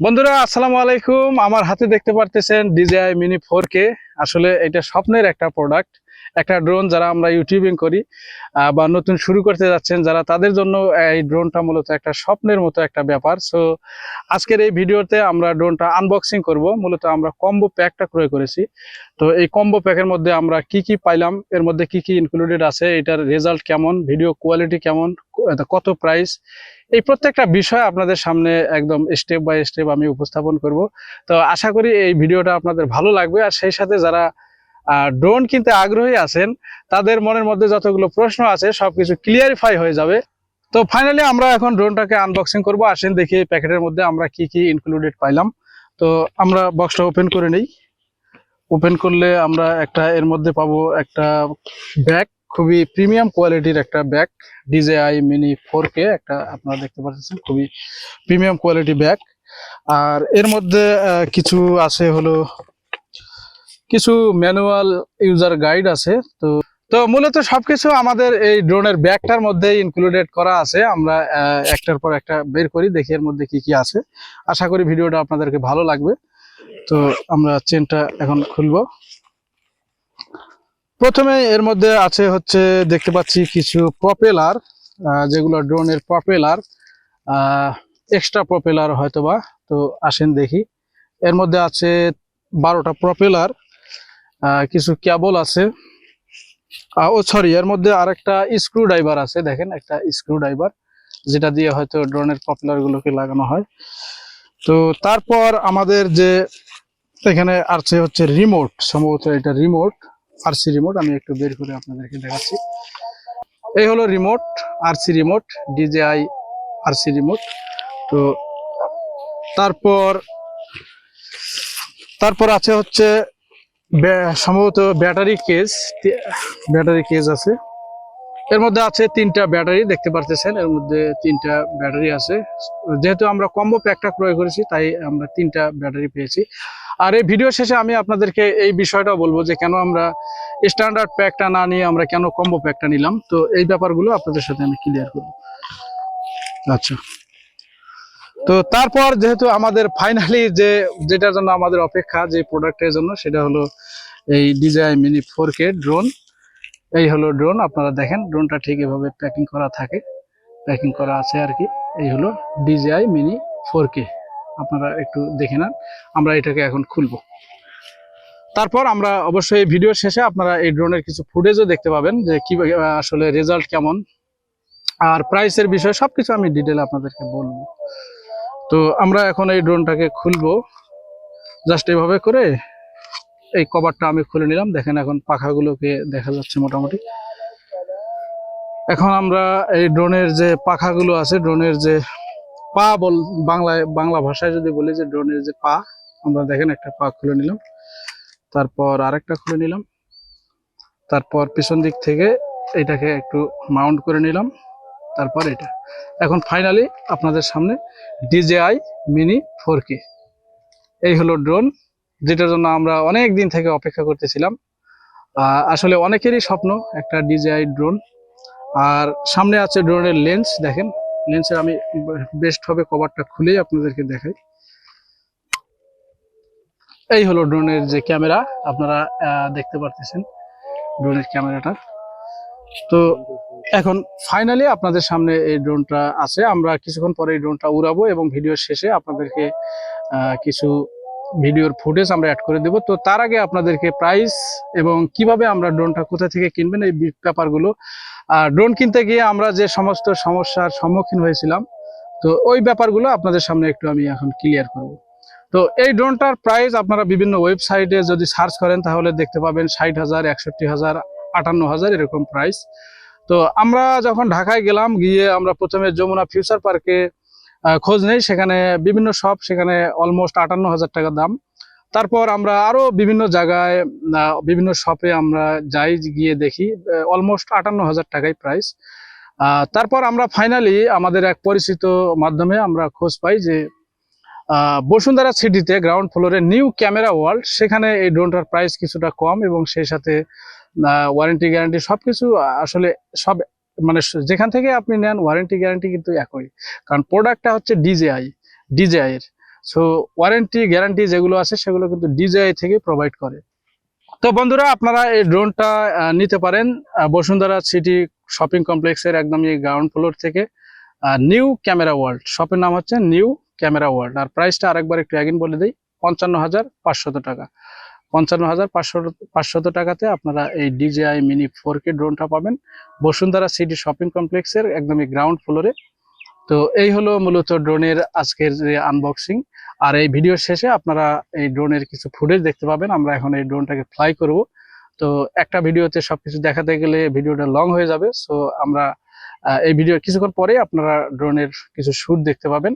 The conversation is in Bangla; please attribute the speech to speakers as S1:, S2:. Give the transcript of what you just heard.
S1: বন্ধুরা, আসসালামু আলাইকুম। আমার হাতে দেখতে পারতেছেন ডিজিআই মিনি ফোর কে আসলে এটা স্বপ্নের একটা প্রোডাক্ট একটা ড্রোন যারা আমরা ইউটিউবিং করি বা নতুন শুরু করতে যাচ্ছেন, যারা তাদের জন্য এই ড্রোনটা মূলত একটা স্বপ্নের মতো একটা ব্যাপার। সো আজকের এই ভিডিওতে আমরা ড্রোনটা আনবক্সিং করব। মূলত আমরা কম্বো প্যাকটা ক্রয় করেছি। তো এই কম্বো প্যাকের মধ্যে আমরা কি কি পাইলাম, এর মধ্যে কি কি ইনক্লুডেড আছে, এটার রেজাল্ট কেমন ভিডিও কোয়ালিটি কেমন কত প্রাইস এই প্রত্যেকটা বিষয় আপনাদের সামনে একদম স্টেপ বাই স্টেপ আমি উপস্থাপন করব। তো আশা করি এই ভিডিওটা আপনাদের ভালো লাগবে। আর সেই সাথে যারা ড্রোন কিনতে আগ্রহী আছেন, তাদের মনের মধ্যে যতগুলো প্রশ্ন আছে, সবকিছু ক্লিয়ারিফাই হয়ে যাবে। তো ফাইনালি আমরা এখন ড্রোনটাকে আনবক্সিং করব। আসেন দেখি প্যাকেটের মধ্যে আমরা কি কি ইনক্লুডেড পাইলাম। তো আমরা বক্সটা ওপেন করে নেই। ওপেন করলে আমরা একটা, এর মধ্যে পাবো একটা ব্যাগ খুবই প্রিমিয়াম কোয়ালিটির একটা bag DJI mini four K একটা আপনারা দেখতে পাচ্ছেন, খুবই প্রিমিয়াম কোয়ালিটি ব্যাগ আর এর মধ্যে কিছু আছে হলো কিছু ম্যানুয়াল ইউজার গাইড আছে, তো তো মূলত সবকিছু আমাদের এই ড্রোনের ব্যাগটার মধ্যে ইনক্লুডেড করা আছে। আমরা একটার পর একটা বের করি, দেখি এর মধ্যে কি কি আছে। আশা করি ভিডিওটা আপনাদেরকে ভালো লাগবে। তো আমরা চেনটা এখন খুলবো। প্রথমে এর মধ্যে আছে হচ্ছে, দেখতে পাচ্ছি কিছু প্রপেলার যেগুলো ড্রোনের প্রপেলার এক্সট্রা প্রপেলার হয়তোবা। তো আসেন দেখি। এর মধ্যে আছে বারোটা প্রপেলার কিছু কেবল আছে। ও সরি এর মধ্যে আর একটা স্ক্রু ড্রাইভার আছে, দেখেন, একটা স্ক্রু ড্রাইভার যেটা দিয়ে হয়তো ড্রোনের পপুলার গুলোকে লাগানো হয়। তো তারপর আমাদের যে এখানে আছে হচ্ছে রিমোট সম্ভবত এটা রিমোট আরসি রিমোট আমি একটু বের করে আপনাদেরকে দেখাচ্ছি। এই হলো remote RC remote DJI RC remote তো তারপর তারপর আছে হচ্ছে সম্ভবত ব্যাটারি কেস ব্যাটারি কেস আছে। এর মধ্যে আছে তিনটা ব্যাটারি, দেখতে পারতেছেন, এর মধ্যে তিনটা ব্যাটারি আছে। যেহেতু আমরা কম্বো প্যাকটা ক্রয় করেছি, তাই আমরা তিনটা ব্যাটারি পেয়েছি। আর এই ভিডিও শেষে আমি আপনাদেরকে এই বিষয়টা বলব যে কেন আমরা স্ট্যান্ডার্ড প্যাকটা না নিয়ে আমরা কেন কম্বো প্যাকটা নিলাম। তো এই ব্যাপারগুলো আপনাদের সাথে আমি ক্লিয়ার করব। আচ্ছা। তো তারপর যেহেতু আমাদের ফাইনালি যে, যেটার জন্য আমাদের অপেক্ষা, যে প্রোডাক্টের জন্য, সেটা হলো এই DJI mini four K drone এই হলো ড্রোন আপনারা দেখেন ড্রোনটা ঠিক এভাবে প্যাকিং করা থাকে। প্যাকিং করা আছে আর কি। এই হলো ডিজিআই মিনি ফোর কে আপনারা একটু দেখে নেন, আমরা এটাকে এখন খুলব। তারপর আমরা অবশ্যই ভিডিও শেষে আপনারা এই ড্রোনের কিছু ফুটেজও দেখতে পাবেন, যে কি, আসলে রেজাল্ট কেমন। আর প্রাইসের বিষয়ে সবকিছু আমি ডিটেল আপনাদেরকে বলব। তো আমরা এখন এই ড্রোনটাকে খুলবো। জাস্ট এইভাবে করে এই কভারটা আমি খুলে নিলাম। দেখেন এখন পাখাগুলোকে দেখা যাচ্ছে মোটামুটি। এখন আমরা এই ড্রোনের যে পাখাগুলো আছে, ড্রোনের যে পা বল বাংলায় বাংলা ভাষায় যদি বলি যে ড্রোনের যে পা, আমরা দেখেন একটা পা খুলে নিলাম। তারপর আরেকটা খুলে নিলাম। তারপর পিছন দিক থেকে এটাকে একটু মাউন্ট করে নিলাম। তারপর এটা। এখন ফাইনালি আপনাদের সামনে ডিজেআই মিনি ফোর কে এই হলো ড্রোন যেটার জন্য আমরা অনেক দিন থেকে অপেক্ষা করতেছিলাম। আসলে অনেকেরই স্বপ্ন একটা ডিজেআই ড্রোন আর সামনে আছে ড্রোনের লেন্স দেখেন। লেন্সের আমি বেস্ট হবে কভারটা খুলেই আপনাদেরকে দেখাই। এই হলো ড্রোনের যে ক্যামেরা আপনারা দেখতে পারতেছেন ড্রোনের ক্যামেরাটা তো এখন ফাইনালি আপনাদের সামনে এই ড্রোনটা আছে। আমরা কিছুক্ষণ পরে এই ড্রোনটা উড়াবো এবং ভিডিওর শেষে আপনাদেরকে কিছু ভিডিওর ফুটেজ আমরা অ্যাড করে দেব। তো তার আগে আপনাদেরকে প্রাইস এবং কীভাবে আমরা ড্রোনটা কোথা থেকে কিনবেন এই ব্যাপারগুলো আর ড্রোন কিনতে গিয়ে আমরা যে সমস্ত সমস্যার সম্মুখীন হয়েছিলাম, তো ওই ব্যাপারগুলো আপনাদের সামনে একটু আমি এখন ক্লিয়ার করব। তো এই ড্রোনটার প্রাইস আপনারা বিভিন্ন ওয়েবসাইটে যদি সার্চ করেন তাহলে দেখতে পাবেন ষাট হাজার, একষট্টি হাজার, আটান্ন হাজার এরকম প্রাইস তো আমরা যখন ঢাকায় গেলাম, গিয়ে আমরা প্রথমে যমুনা ফিউচার পার্কে খোঁজ নেই। সেখানে বিভিন্ন শপ, সেখানে অলমোস্ট আটান্ন হাজার টাকা দাম। তারপর আমরা আরও বিভিন্ন জায়গায় বিভিন্ন শপে আমরা যাই, গিয়ে দেখি অলমোস্ট আটান্ন হাজার টাকাই প্রাইস তারপর আমরা ফাইনালি আমাদের এক পরিচিত মাধ্যমে আমরা খোঁজ পাই যে বসুন্ধরা সিটিতে গ্রাউন্ড ফ্লোরে নিউ ক্যামেরা ওয়ার্ল্ড সেখানে এই ড্রোনটার প্রাইস কিছুটা কম এবং সেই সাথে ওয়ারেন্টি গ্যারান্টি সব কিছু আসলে সব মানে যেখান থেকে আপনি নেন ওয়ারেন্টি গ্যারান্টি কিন্তু একই। কারণ প্রোডাক্টটা হচ্ছে ডিজেআই ডিজেআই এর। সো ওয়ারেন্টি গ্যারান্টি যেগুলো আছে, সেগুলো কিন্তু ডিজিআই থেকে প্রোভাইড করে। তো বন্ধুরা, আপনারা এই ড্রোনটা নিতে পারেন বসুন্ধরা সিটি শপিং কমপ্লেক্সের একদমই গ্রাউন্ড ফ্লোর থেকে নিউ ক্যামেরা ওয়ার্ল্ড শপের নাম হচ্ছে নিউ ক্যামেরা ওয়ার্ল্ড। আর প্রাইসটা আরেকবার একটু অ্যাগিন বলে দিই পঞ্চান্ন হাজার পাঁচশত টাকা। পঞ্চান্ন হাজার পাঁচশো পাঁচশত টাকাতে আপনারা এই ডিজিআই মিনি ফোর কে ড্রোনটা পাবেন। বসুন্ধরা সিটি শপিং কমপ্লেক্সের একদমই গ্রাউন্ড ফ্লোরে তো এই হলো মূলত ড্রোনের আজকের যে আনবক্সিং আর এই ভিডিও শেষে আপনারা এই ড্রোনের কিছু ফুটেজ দেখতে পাবেন। আমরা এখন এই ড্রোনটাকে ফ্লাই করব। তো একটা ভিডিওতে সবকিছু দেখাতে গেলে ভিডিওটা লং হয়ে যাবে। সো আমরা এই ভিডিও কিছুক্ষণ পরে আপনারা ড্রোনের কিছু শুট দেখতে পাবেন।